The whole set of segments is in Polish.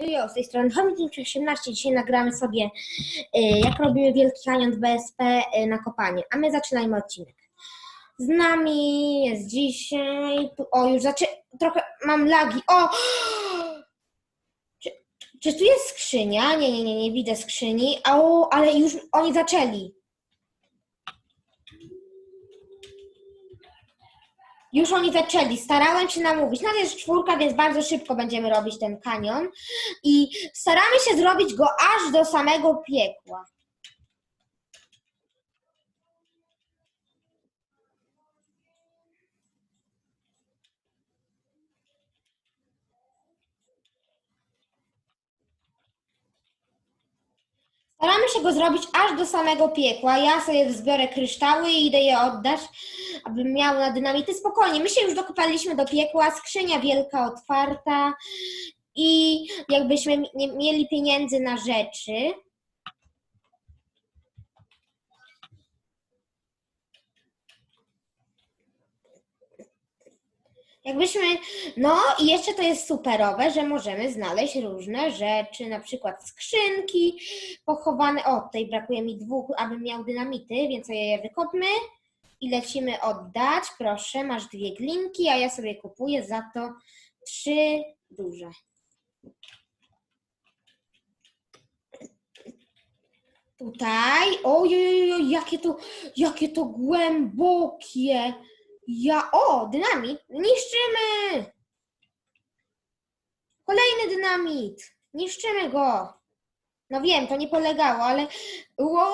Jo, z tej strony Homing 18. Dzisiaj nagramy sobie, y, jak robimy Wielki Kanion BSP y, na kopanie. A my zaczynajmy odcinek. Z nami jest dzisiaj. O, już zaczę... Trochę mam lagi. O! Czy, czy tu jest skrzynia? Nie, nie, nie, nie widzę skrzyni. O, ale już oni zaczęli. Już oni zaczęli. Starałem się namówić. To jest czwórka, więc bardzo szybko będziemy robić ten kanion. I staramy się zrobić go aż do samego piekła. Staramy się go zrobić aż do samego piekła. Ja sobie zbiorę kryształy i idę je oddać, abym miał na dynamity. Spokojnie, my się już dokopaliśmy do piekła, skrzynia wielka otwarta i jakbyśmy nie mieli pieniędzy na rzeczy. Jakbyśmy, no i jeszcze to jest superowe, że możemy znaleźć różne rzeczy, na przykład skrzynki pochowane. O, tutaj brakuje mi dwóch, abym miał dynamity, więc je wykopmy i lecimy oddać. Proszę, masz dwie glinki, a ja sobie kupuję za to trzy duże. Tutaj, ojej, jakie to, jakie to głębokie. Ja, o, dynamit, niszczymy! Kolejny dynamit, niszczymy go. No wiem, to nie polegało, ale... Ło.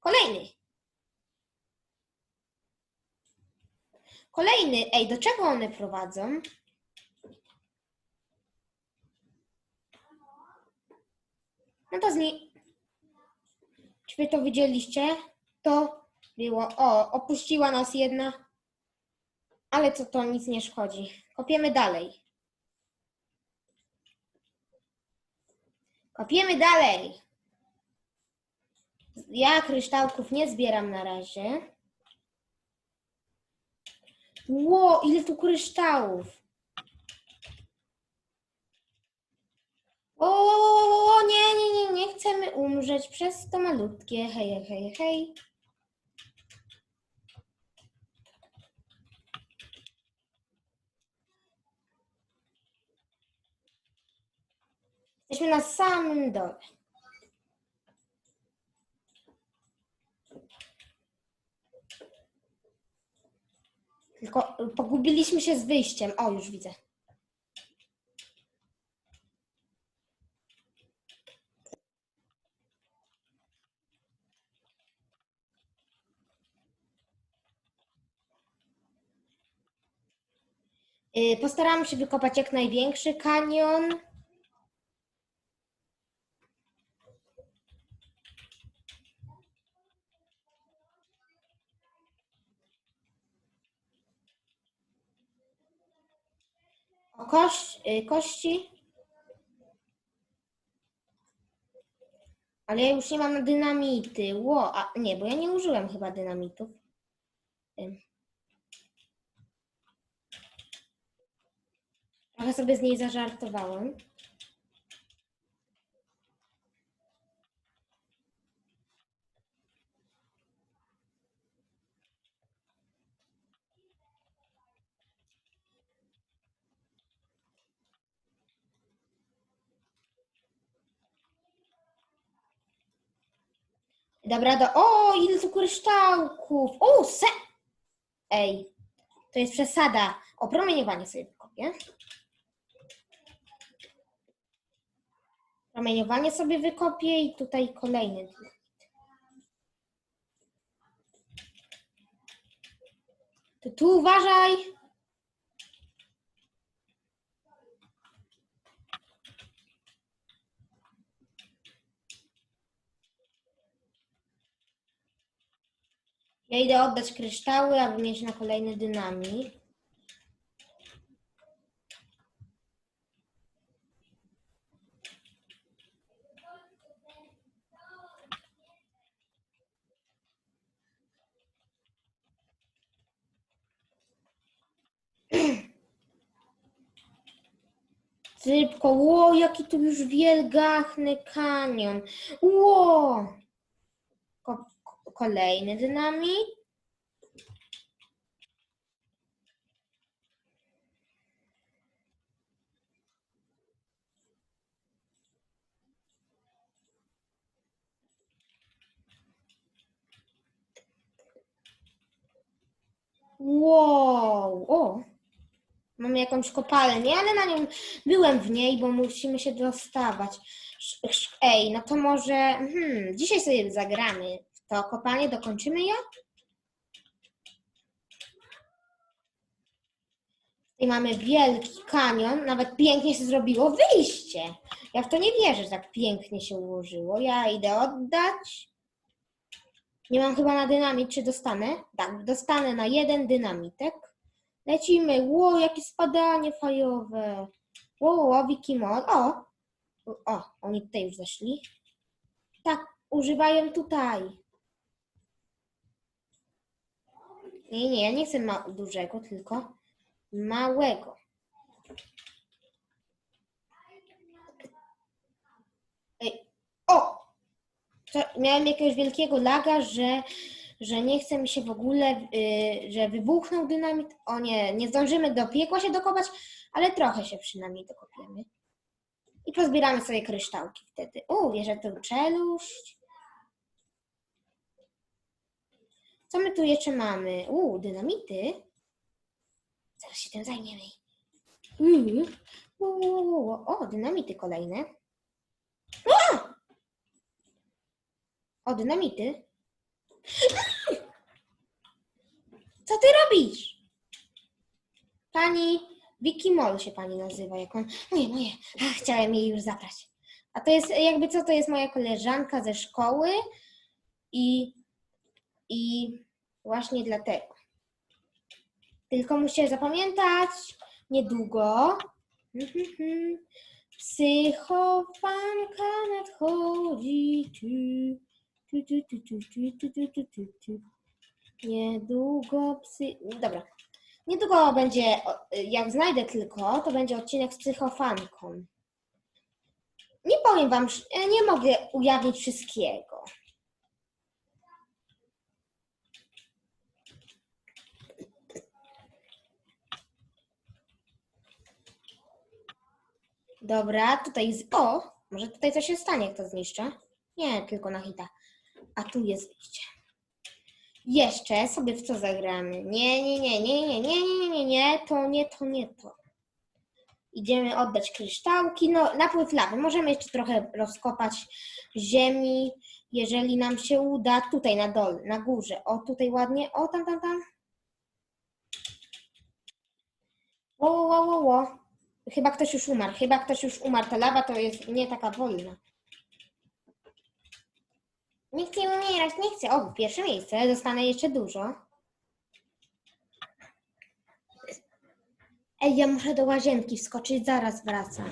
Kolejny. Kolejny, ej, do czego one prowadzą? No to z niej... Czy wy to widzieliście? To było. O, opuściła nas jedna. Ale co to nic nie szkodzi. Kopiemy dalej. Kopiemy dalej. Ja kryształków nie zbieram na razie. Ło, ile tu kryształów. O, nie, nie, nie, nie chcemy umrzeć przez to malutkie. Hej, hej, hej. Jesteśmy na samym dole. Tylko pogubiliśmy się z wyjściem. O, już widzę. Y, Postaramy się wykopać jak największy kanion. O kość, y, kości. Ale ja już nie mam na dynamity. Ło, a nie, bo ja nie użyłem chyba dynamitów. Ym. Trochę sobie z niej zażartowałem. Dobra, do... O, ile tu kryształków! O, se... Ej, to jest przesada. O, promieniowanie sobie wykopię. Promieniowanie sobie wykopię i tutaj kolejny. To tu uważaj. Ja idę oddać kryształy, aby mieć na kolejny dynamit. Szybko, ło, jaki tu już wielgachny kanion. Ło! Ko- ko- kolejny dynamit. Wow, o, mamy jakąś kopalnię, ale na nią byłem w niej, bo musimy się dostawać. Ej, no to może hmm, dzisiaj sobie zagramy to kopalnię, dokończymy je? I mamy wielki kanion, nawet pięknie się zrobiło wyjście. Ja w to nie wierzę, że tak pięknie się ułożyło. Ja idę oddać. Nie mam chyba na dynamit, czy dostanę? Tak, dostanę na jeden dynamitek. Lecimy. Ło, jakie spadanie fajowe. Ło, ło, Wikimon. O! O, oni tutaj już zeszli. Tak, używają tutaj. Nie, nie, ja nie chcę ma- dużego, tylko małego. Ej, o! To miałem jakiegoś wielkiego laga, że, że nie chce mi się w ogóle, y, że wybuchnął dynamit. O nie, nie zdążymy do piekła się dokopać, ale trochę się przynajmniej dokopiemy. I pozbieramy sobie kryształki wtedy. U, bierze tu czeluść. Co my tu jeszcze mamy? U, dynamity. Zaraz się tym zajmiemy. O, o, o, dynamity kolejne. O, dynamity. Co ty robisz? Pani Vicky Moll się pani nazywa. Jak on... Moje, moje. Ach, chciałem jej już zabrać. A to jest jakby co, to jest moja koleżanka ze szkoły i, i właśnie dlatego. Tylko musicie zapamiętać niedługo. Psychofanka nadchodzi. Tu, tu, tu, tu, tu, tu, tu, tu, tu. Niedługo psy. Dobra. Niedługo będzie, jak znajdę tylko, to będzie odcinek z psychofanką. Nie powiem wam, nie mogę ujawnić wszystkiego. Dobra, tutaj z... O! Może tutaj coś się stanie, jak to zniszczę? Nie, tylko na hita. A tu jest wyjście. Jeszcze sobie w co zagramy? Nie, nie, nie, nie, nie, nie, nie, nie, nie, to nie, to nie to. Idziemy oddać kryształki. No, napływ lawy. Możemy jeszcze trochę rozkopać ziemi, jeżeli nam się uda. Tutaj na dole, na górze. O, tutaj ładnie. O, tam, tam, tam. Ło, ło, ło, ło. Chyba ktoś już umarł. Chyba ktoś już umarł. Ta lawa to jest nie taka wolna. Nie chcę umierać, nie chcę. O, pierwsze miejsce. Dostanę jeszcze dużo. Ej, ja muszę do łazienki wskoczyć, zaraz wracam.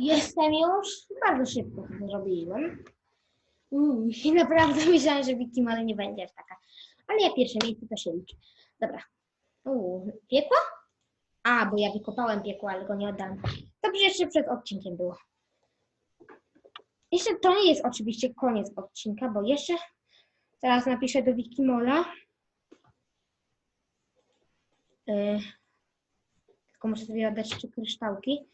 Jestem już. Bardzo szybko to zrobiłem. Uuu, i naprawdę myślałam, że Vicky ale nie będzie aż taka. Ale ja pierwsze miejsce to się liczy. Dobra. Uuu, piekło? A, bo ja wykopałem piekło, ale go nie oddam. Dobrze, jeszcze przed odcinkiem było. Jeszcze to nie jest oczywiście koniec odcinka, bo jeszcze teraz napiszę do Wikimola. Yy, tylko muszę sobie oddać jeszcze kryształki.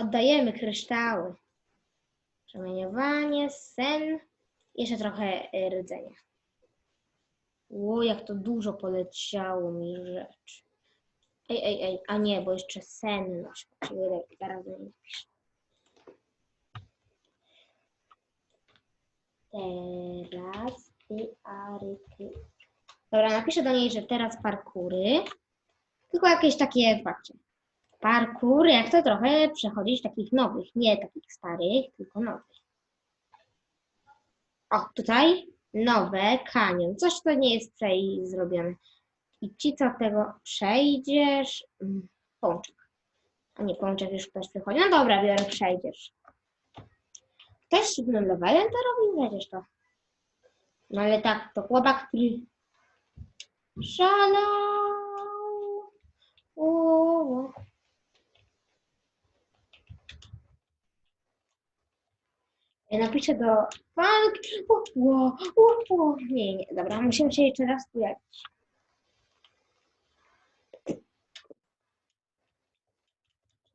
Oddajemy kryształy. Przemieniowanie, sen, jeszcze trochę y, rdzenia. O, jak to dużo poleciało mi rzeczy. Ej, ej, ej, a nie, bo jeszcze senność. Zaraz do napiszę. Teraz ty, ary, ty. Dobra, napiszę do niej, że teraz parkury. Tylko jakieś takie, zobaczcie. Parkury, jak to trochę przechodzić takich nowych, nie takich starych, tylko nowych. O, tutaj nowe, kanion. Coś, co nie jest tutaj zrobione. I ci, co tego przejdziesz, mm, pączek. A nie, pączek już ktoś przychodzi. No dobra, biorę, przejdziesz. Też siódmym levelem to robi, wiesz to. No ale tak, to chłopak, który szalał. O, napiszę do. Nie, nie, dobra, musimy się jeszcze raz pojawić.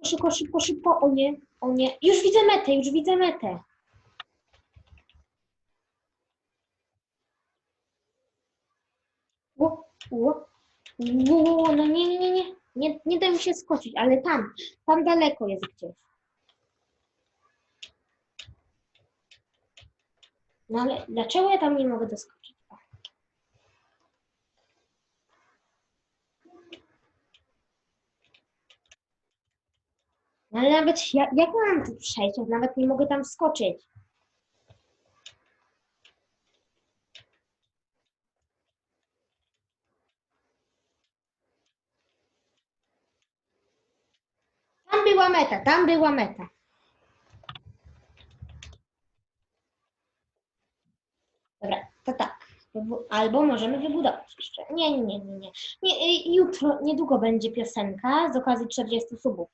Szybko, szybko, szybko. O nie, o nie. Już widzę metę, już widzę metę. O, o, o, no nie, nie, nie, nie. Nie, nie daj mi się skoczyć, ale tam, tam daleko jest gdzieś. No ale dlaczego ja tam nie mogę doskoczyć? No ale nawet ja, jak mam tu przejść, jak nawet nie mogę tam skoczyć? Tam była meta, tam była meta. Dobra, to tak. Albo możemy wybudować jeszcze. Nie, nie, nie, nie. nie. y, jutro, niedługo będzie piosenka z okazji 40 subów.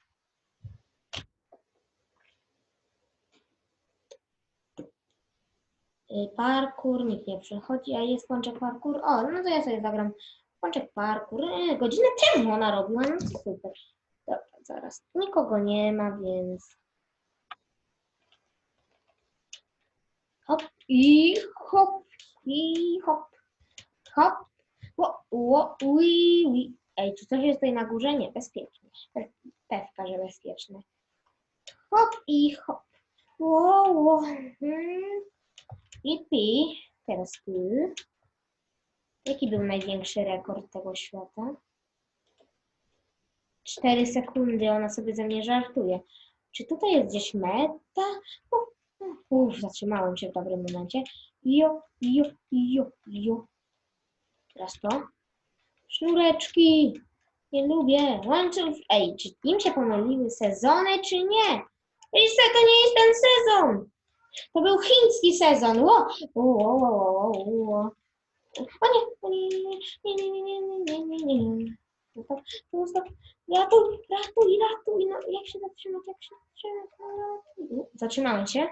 Y, Parkour, nikt nie przychodzi, a jest pączek parkour. O, no to ja sobie zagram pączek parkour. Y, Godzinę temu ona robiła, no super. Dobra, zaraz. Nikogo nie ma, więc... Hop i hop i hop, hop, ło, ło, ui, ui. Ej, czy coś jest tutaj na górze? Nie, bezpiecznie. Pe- Pewka, że bezpieczne. Hop i hop. Ło, ło. Hmm. Yippee. Teraz ty. Jaki był największy rekord tego świata? Cztery sekundy, ona sobie ze mnie żartuje. Czy tutaj jest gdzieś meta? Uff, zatrzymałem się w dobrym momencie. Jo, jo, jo, jo. Teraz to. Sznureczki. Nie lubię. Łańcuch. Ej, czy im się pomyliły sezony, czy nie? Jeszcze to nie jest ten sezon. To był chiński sezon. Ło, ło, ło, ło, ło. O nie, o nie, nie, nie, nie, nie, nie, nie, nie, nie. No to, to stop. Ratuj, ratuj, ratuj. No, jak się zatrzymać, jak się zatrzymać? No. Zatrzymałem się.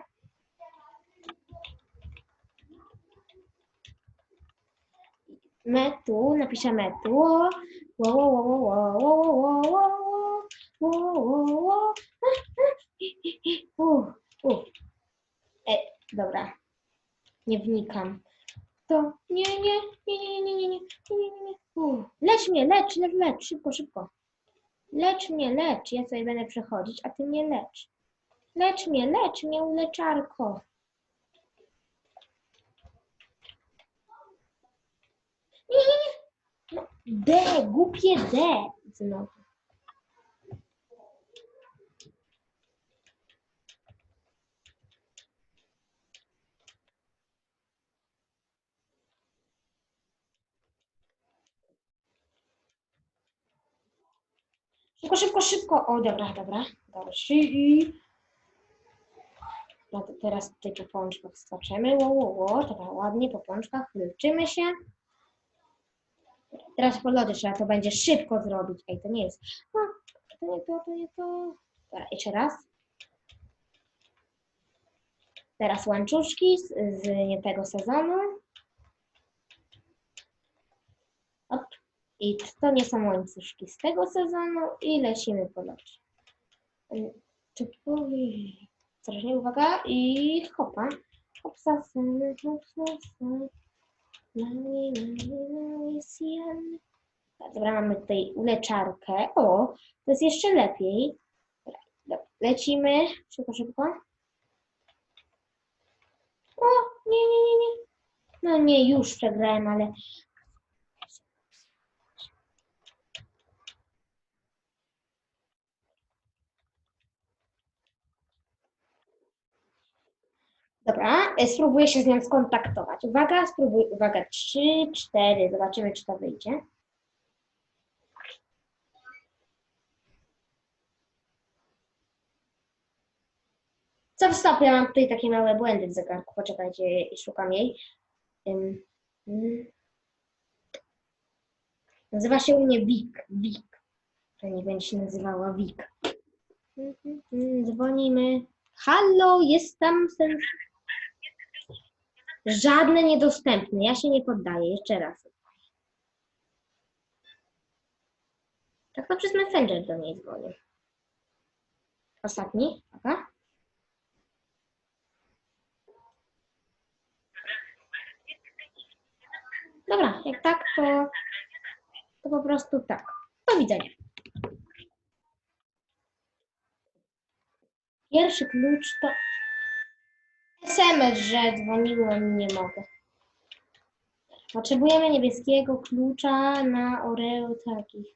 Metu, napiszę metu. Wo, wo, wo, wo, wo, wo, wo, wo, wo, wo, wo, wo. E, dobra. Nie wnikam. To nie, nie, nie, nie, nie, nie, nie, nie, nie, nie. Lecz mnie, lecz, lecz, lecz, szybko, szybko. Lecz mnie, lecz. Ja sobie będę przechodzić, a ty mnie lecz. Lecz mnie, lecz mnie, uleczarko. Nie, nie, nie. No, D, głupie D. Znowu. Szybko, szybko, szybko. O, dobra, dobra. I No to teraz tutaj po pączkach. Ło, ło, ło. Dobra, ładnie po pączkach. Leczymy się. Teraz po lody trzeba to będzie szybko zrobić. Ej, to nie jest. A, to nie to, to nie to. Dobra, jeszcze raz. Teraz łańcuszki z, z nie tego sezonu. Op. I to nie są łańcuszki z tego sezonu i lecimy po Typowy. Strasznie uwaga i hopa. Hopsa, sen, hopsa, sen. Mały, mały, mały Sian. Dobra, mamy tutaj uleczarkę. O, to jest jeszcze lepiej. Dobra, lecimy. Szybko, szybko. O, nie, nie, nie, nie. No nie, już przegrałem, ale Dobra, e, spróbuję się z nią skontaktować. Uwaga, spróbuj, uwaga, trzy, cztery, zobaczymy, czy to wyjdzie. Co stop, ja mam tutaj takie małe błędy w zegarku, poczekajcie, szukam jej. Ym, mm. Nazywa się u mnie Wik, Wik. To nie będzie się nazywała Wik. Mm, mm, Dzwonimy. Halo, jest tam sen... Żadne niedostępne. Ja się nie poddaję. Jeszcze raz. Tak to przez Messenger do niej dzwonię. Ostatni? Aha. Dobra, jak tak, to, to po prostu tak. Do widzenia. Pierwszy klucz to SMS, że dzwoniłem, nie mogę. Potrzebujemy niebieskiego klucza na Oreo takich.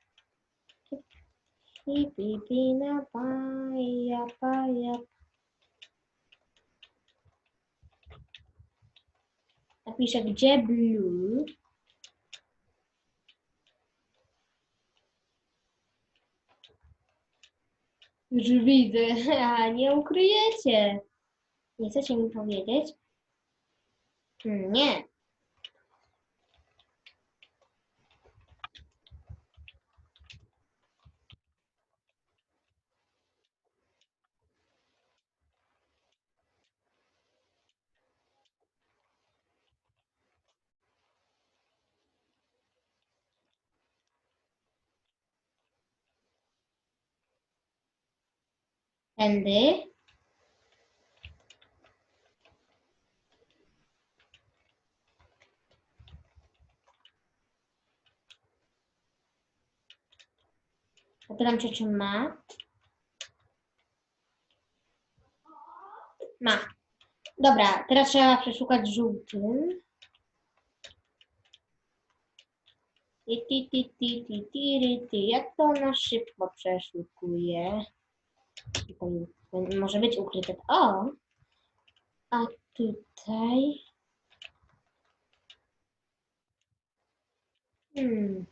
Pi, pi, pi, na paja, paja. Napiszę gdzie blue. Już widzę, a nie ukryjecie. Nie chcecie mi powiedzieć? Hmm, Nie. Tędy. Zapytam się, czy ma. Ma. Dobra, teraz trzeba przeszukać żółtym. Ti, ti, ti, ti, ti, ry, ti. Jak to ona szybko przeszukuje. Tutaj może być ukryte. O! A tutaj. Hmm.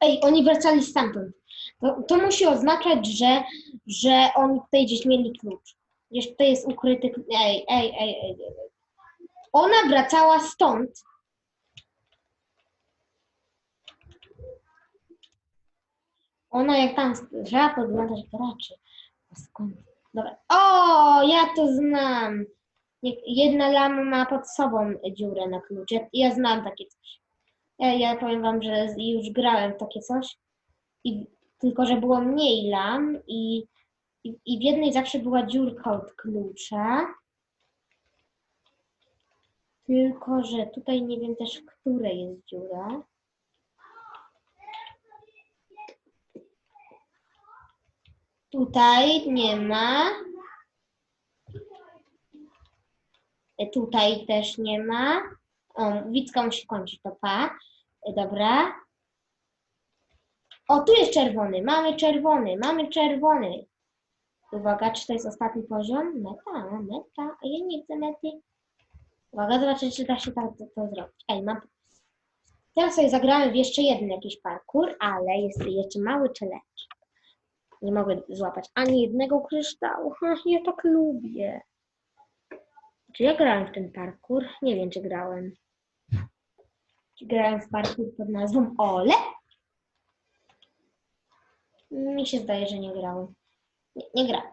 Ej, oni wracali stamtąd. To, to musi oznaczać, że, że oni tutaj gdzieś mieli klucz. Gdzieś tutaj jest ukryty. Ej, ej, ej, ej. Ona wracała stąd. Ona jak tam trzeba podglądać. A Skąd? Dobra. O, ja to znam. Jedna lama ma pod sobą dziurę na klucz. Ja, ja znam takie coś. Ja, ja powiem wam, że już grałem w takie coś. I, tylko, że było mniej lam i, i, i w jednej zawsze była dziurka od klucza. Tylko, że tutaj nie wiem też, której jest dziura. Tutaj nie ma. E, Tutaj też nie ma. O, musi kończyć, to pa. E, Dobra. O, tu jest czerwony. Mamy czerwony, mamy czerwony. Uwaga, czy to jest ostatni poziom? Meta, meta. A ja nie chcę mety. Uwaga, zobaczę, czy da się tak to, to zrobić. Ej, mam. Teraz sobie zagrałem w jeszcze jeden jakiś parkour, ale jest jeszcze mały challenge. Nie mogę złapać ani jednego kryształu. Ja tak lubię. Czy ja grałem w ten parkour? Nie wiem, czy grałem. Czy grałem w parkour pod nazwą Ole? Mi się zdaje, że nie grałem. Nie, nie grałem.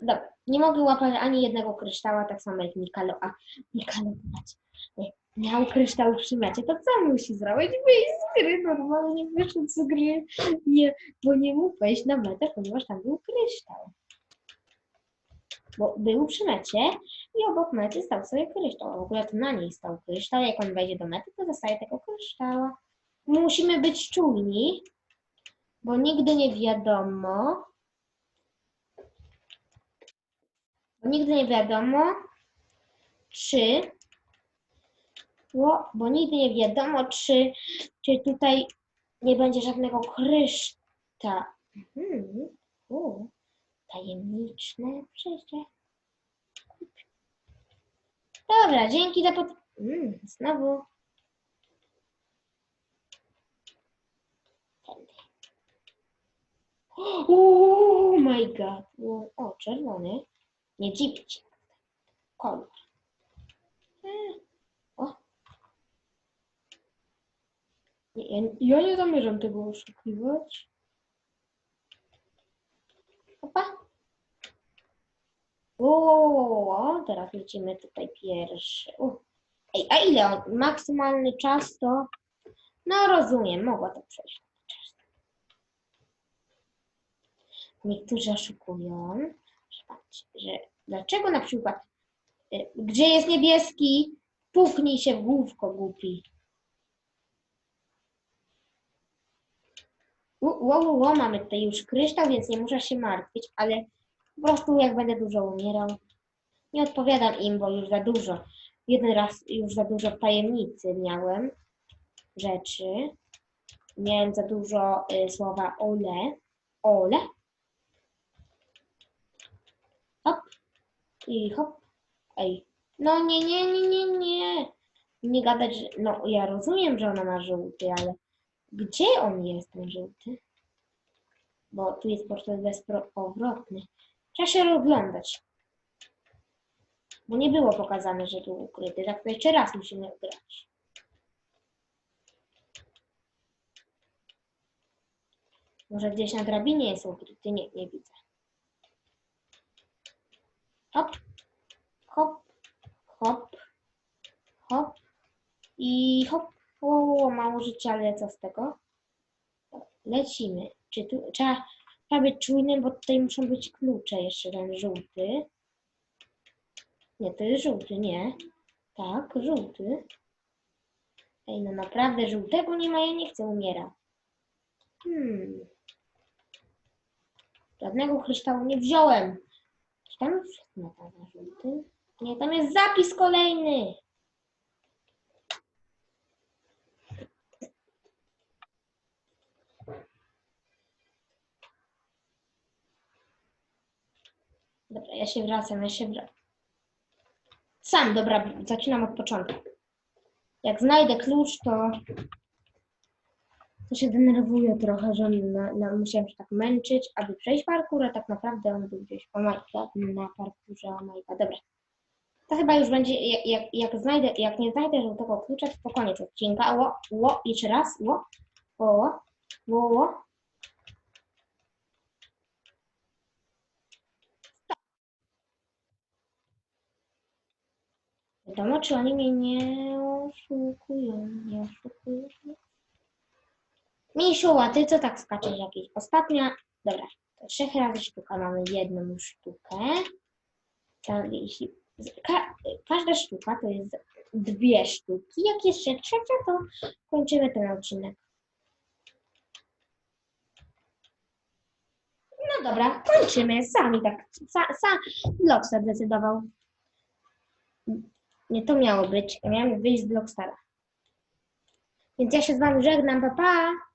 Dobra, nie mogę łapać ani jednego kryształa, tak samo jak Mikalo. A Mikalo, patrz, miał kryształ przy mecie, to co musi zrobić? Wyjść z gry, normalnie wyszedł z gry, nie, bo nie mógł wejść na metę, ponieważ tam był kryształ. bo był przy mecie i obok mety stał sobie kryształ. A w ogóle to na niej stał kryształ. Jak on wejdzie do mety, to dostaje tego kryształa. Musimy być czujni, bo nigdy nie wiadomo, bo nigdy nie wiadomo, czy, bo, bo nigdy nie wiadomo, czy, czy tutaj nie będzie żadnego kryształu. Hmm. U, tajemniczne przejście. Dobra, dzięki za pod... Mm, znowu. Oh my god. O, czerwony. Nie dziwię cię. Kolor. O. Nie, ja, ja nie zamierzam tego oszukiwać. Opa. O, teraz lecimy tutaj pierwszy. Ej, a ile on? Maksymalny czas to... No rozumiem, mogła to przejść. Niektórzy oszukują, że, dlaczego na przykład, y, gdzie jest niebieski, puknij się w główko głupi. Ło, ło, ło, mamy tutaj już kryształ, więc nie muszę się martwić, ale po prostu jak będę dużo umierał, nie odpowiadam im, bo już za dużo. Jeden raz już za dużo tajemnicy miałem rzeczy. Miałem za dużo y, słowa ole. Ole. Hop. I hop. Ej. No nie, nie, nie, nie, nie. Nie gadać, że... No ja rozumiem, że ona ma żółty, ale gdzie on jest, ten żółty? Bo tu jest portret bezpowrotny. Trzeba się rozglądać. Bo nie było pokazane, że tu ukryty. Tak to jeszcze raz musimy grać. Może gdzieś na drabinie jest ukryty? Nie, nie widzę. Hop, hop, hop, hop i hop. O, mało życia, ale co z tego? Lecimy. Czy tu trzeba, trzeba być czujnym, bo tutaj muszą być klucze jeszcze ten żółty. Nie, to jest żółty, nie. Tak, żółty. Ej, no naprawdę żółtego nie ma, ja nie chcę umierać. Hmm. Żadnego kryształu nie wziąłem. Czy tam już jest meta na żółty? Nie, tam jest zapis kolejny. Dobra, ja się wracam, ja się wracam. Sam, dobra, zaczynam od początku. Jak znajdę klucz, to, to się denerwuję trochę, że na, na, musiałem się tak męczyć, aby przejść parkour, a tak naprawdę on był gdzieś, o my god, na parkurze, god, dobra. To chyba już będzie, jak, jak, jak znajdę, jak nie znajdę żółtego klucza, to koniec odcinka. Ło, ło, jeszcze raz, ło, ło, ło, ło. Wiadomo, czy oni mnie nie oszukują, nie oszukują. Misiu, a ty co tak skaczesz jakiś? Ostatnia, dobra, to trzech razy sztuka, mamy jedną sztukę. Każda sztuka to jest dwie sztuki, jak jeszcze trzecia, to kończymy ten odcinek. No dobra, kończymy, sami tak, sa, sam Blockstar decydował. Nie to miało być. Miałem wyjść z Blockstara. Więc ja się z wami żegnam, pa pa!